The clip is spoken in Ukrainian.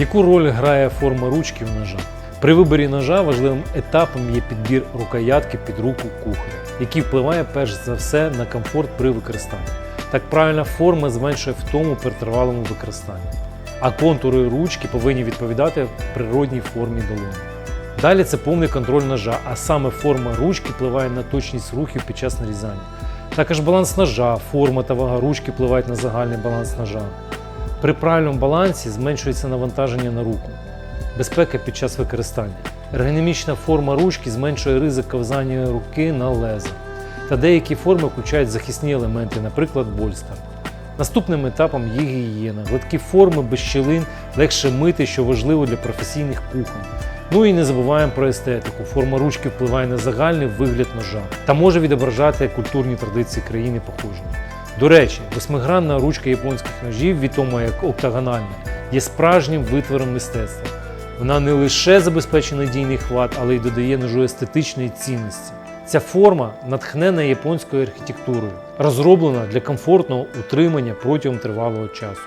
Яку роль грає форма ручки в ножа? При виборі ножа важливим етапом є підбір рукоятки під руку кухаря, який впливає перш за все на комфорт при використанні. Так правильна форма зменшує втому при тривалому використанні. А контури ручки повинні відповідати природній формі долоні. Далі це повний контроль ножа, а саме форма ручки впливає на точність рухів під час нарізання. Також баланс ножа, форма та вага ручки впливають на загальний баланс ножа. При правильному балансі зменшується навантаження на руку, безпека під час використання. Ергономічна форма ручки зменшує ризик ковзання руки на лезо. Та деякі форми включають захисні елементи, наприклад, больстер. Наступним етапом є гігієна. Гладкі форми без щілин легше мити, що важливо для професійних кухонь. Ну і не забуваємо про естетику. Форма ручки впливає на загальний вигляд ножа та може відображати культурні традиції країни походження. До речі, восьмигранна ручка японських ножів, відома як октагональна, є справжнім витвором мистецтва. Вона не лише забезпечує надійний хват, але й додає ножу естетичної цінності. Ця форма натхнена японською архітектурою, розроблена для комфортного утримання протягом тривалого часу.